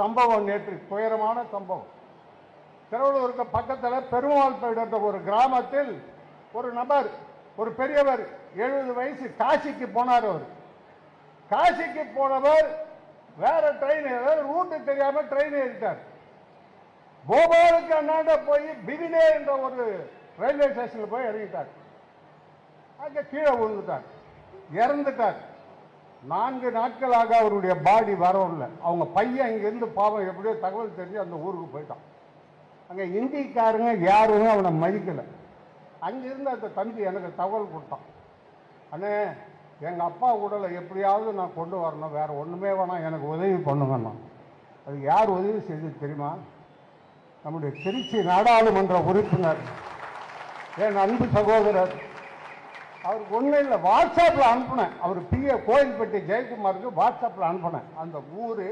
சம்பவம் நேற்று துயரமான சம்பவம். திருவள்ளூருக்கு பக்கத்தில் பெருமாள்பேடு என்ற ஒரு கிராமத்தில் ஒரு நபர் ஒரு பெரியவர் எழுபது வயசு காசிக்கு போனார் அவர். காசிக்கு போனவர் வேற ட்ரெயின் ஏதாவது ரூட்டு தெரியாம ட்ரெயின் ஏறிட்டார். போபாலுக்கு அண்ணாண்ட போய் பிகினே என்ற ஒரு ரயில்வே ஸ்டேஷனில் போய் இறங்கிட்டார். அங்கே கீழே விழுந்துட்டார். இறந்துட்டார். நான்கு நாட்களாக அவருடைய பாடி வரவில்லை அவங்க பையன் இங்கேருந்து பாவம் எப்படியோ தகவல் தெரிஞ்சு அந்த ஊருக்கு போயிட்டான். அங்கே இந்திக்காரங்க யாருமே அவனை மதிக்கலை. அங்கேருந்து அந்த தம்பி எனக்கு தகவல் கொடுத்தான். அண்ணே எங்கள் அப்பா உடலை எப்படியாவது நான் கொண்டு வரணும். வேறு ஒன்றுமே வேணாம். எனக்கு உதவி பண்ணுங்கண்ணா. அது யார் உதவி செஞ்சது தெரியுமா? நம்முடைய திருச்சி நாடாளுமன்ற உறுப்பினர். என் அன்பு சகோதரர் அவருக்கு ஒன்றும் இல்லை வாட்ஸ்அப்பில் அனுப்புனேன். அவர் பிஏ கோயில்பட்டி ஜெயக்குமாருக்கு வாட்ஸ்அப்பில் அனுப்புனேன். அந்த ஊர்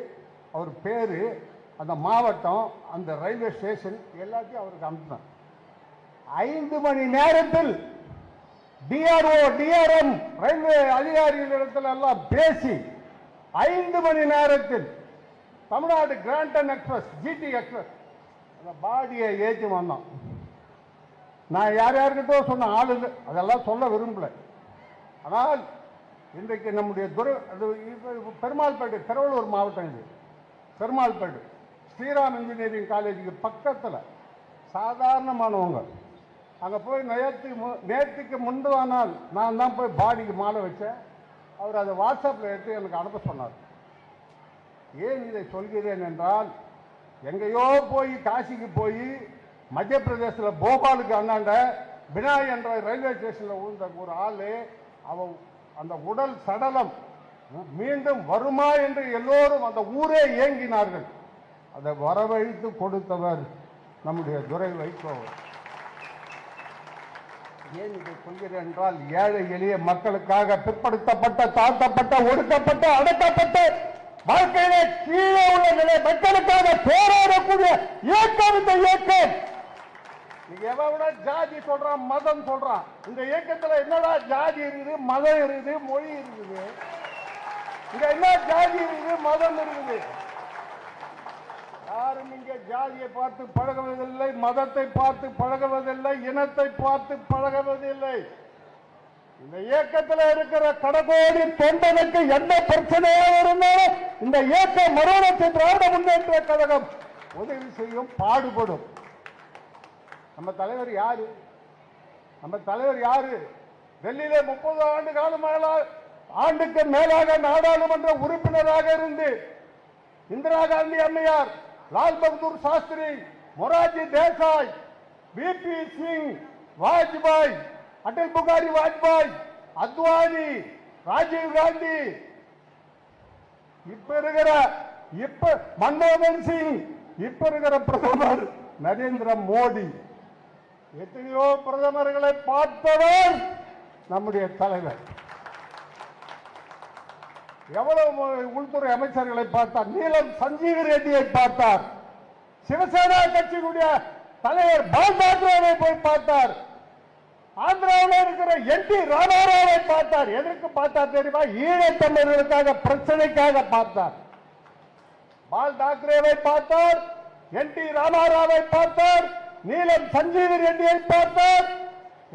அவர் பேர் அந்த மாவட்டம் அந்த ரயில்வே ஸ்டேஷன் எல்லாத்தையும் அவருக்கு அனுப்புனேன். ஐந்து மணி நேரத்தில் டிஆர்ஓ டிஆர்எம் ரயில்வே அதிகாரிகளிடத்தில் எல்லாம் பேசி ஐந்து மணி நேரத்தில் Tamil Nadu grand trunk express GT express அந்த பாடியை ஏற்றி வந்தோம் நான் யார் யார்கிட்ட சொன்ன ஆள் இல்லை. அதெல்லாம் சொல்ல விரும்பல. ஆனால் இன்றைக்கு நம்முடைய துர அது இப்ப திருவள்ளூர் மாவட்டம் இது. பெருமாள்பேட்டு. ஸ்ரீராம் இன்ஜினியரிங் காலேஜுக்கு பக்கத்தில் சாதாரணமானவங்க. அங்கே போய் நேற்றுக்கு மு நேற்றுக்கு முன்பதானால் நான் தான் போய் பாடிக்கு மாலை வச்சேன். அவர் அதை வாட்ஸ்அப்பில் எடுத்து எனக்கு அனுப்ப சொன்னார். ஏன் இதை சொல்கிறேன் என்றால் எங்கேயோ போய் காசிக்கு போய் மத்திய பிரதேசத்தில் போபாலுக்கு அண்ணாண்ட பினாய் என்ற ரயில்வே ஸ்டேஷனில் விழுந்த ஒரு ஆள் அவன் அந்த உடல் சடலம் மீண்டும் வருமா என்று எல்லோரும் அந்த ஊரே ஏங்கினார்கள். அதை வரவழைத்து கொடுத்தவர் நம்முடைய துரை வைகோ. ஏன் இதை சொல்கிறேன் என்றால் ஏழை எளிய மக்களுக்காக பிற்படுத்தப்பட்ட தாழ்த்தப்பட்ட ஒடுக்கப்பட்ட அடக்கப்பட்ட வாழ்க்கையிலே கீழே உள்ள நிலை மக்களுக்காக போராடக்கூடிய இயக்கம் இந்த இயக்கம். நீங்க ஜாதி சொல்றான் மதம் சொல்றான் இந்த இயக்கத்துல என்னடா ஜாதி இருக்குது மதம் இருக்குது மொழி இருக்குது? இங்க என்ன ஜாதி இருக்குது மதம் இருக்குது? யாரும் இங்க ஜாதியை பார்த்து பழகுவதில்லை மதத்தை பார்த்து பழகுவதில்லை இனத்தை பார்த்து பழகுவதில்லை. இந்த இயக்கத்தில் இருக்கிற கடகோடி தொண்டனுக்கு எந்த பிரச்சனையாக இருந்தாலும் இந்த இயக்க மறுவலர்ச்சி திராவிட முன்னேற்ற கழகம் உதவி செய்யும் பாடுபடும். நம்ம தலைவர் யாரு? நம்ம தலைவர் யாரு? டெல்லியில முப்பது ஆண்டு காலமாக ஆண்டுக்கு மேலாக நாடாளுமன்ற உறுப்பினராக இருந்து இந்திரா காந்தி அம்மையார் லால் பகதூர் சாஸ்திரி மொராஜி தேசாய் பிபி சிங் வாஜ்பாய் அடல் புகாரி வாஜ்பாய் அத்வானி ராஜீவ் காந்தி. இப்ப இருக்கிற இப்ப மன்மோகன் சிங் இப்ப இருக்கிற பிரதமர் நரேந்திர மோடி. எத்தனையோ பிரதமர்களை பார்த்தவர் நம்முடைய தலைவர். எவ்வளவு உள்துறை அமைச்சர்களை பார்த்தார்? நீலம் சஞ்சீவ் ரெட்டியை பார்த்தார். சிவசேனா கட்சியினுடைய தலைவர் பால் போய் பார்த்தார். ஆந்திராவில் இருக்கிற என் டி ராமாராவை பார்த்தார். எதற்கு பார்த்தார் தெரியுமா? ஈழத்தமிழர்களுக்காக பிரச்சனைக்காக பார்த்தார். பால் தாக்கரேவை பார்த்தார். என் டி ராமாராவை பார்த்தார். நீலம் சஞ்சீவி ரெட்டியை பார்த்தார்.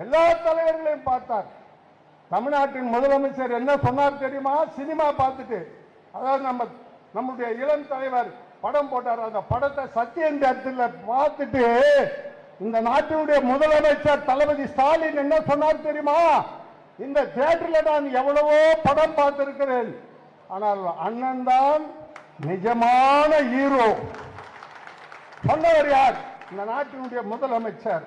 எல்லா தலைவர்களையும் பார்த்தார். தமிழ்நாட்டின் முதலமைச்சர் என்ன சொன்னார் தெரியுமா? சினிமா பார்த்துட்டு. அதாவது நம்ம நம்முடைய இளம் தலைவர் படம் போட்டார். அந்த படத்தை சத்தியன் தேட்டத்தில் பார்த்துட்டு இந்த நாட்டினுடைய முதலமைச்சர் தளபதி ஸ்டாலின் என்ன சொன்னார் தெரியுமா? இந்த தேட்டரில் நான் எவ்வளவோ படம் பார்த்திருக்கிறேன். ஆனால் அண்ணன் தான் நிஜமான ஹீரோ. சொன்னவர் யார்? இந்த நாட்டினுடைய முதலமைச்சர்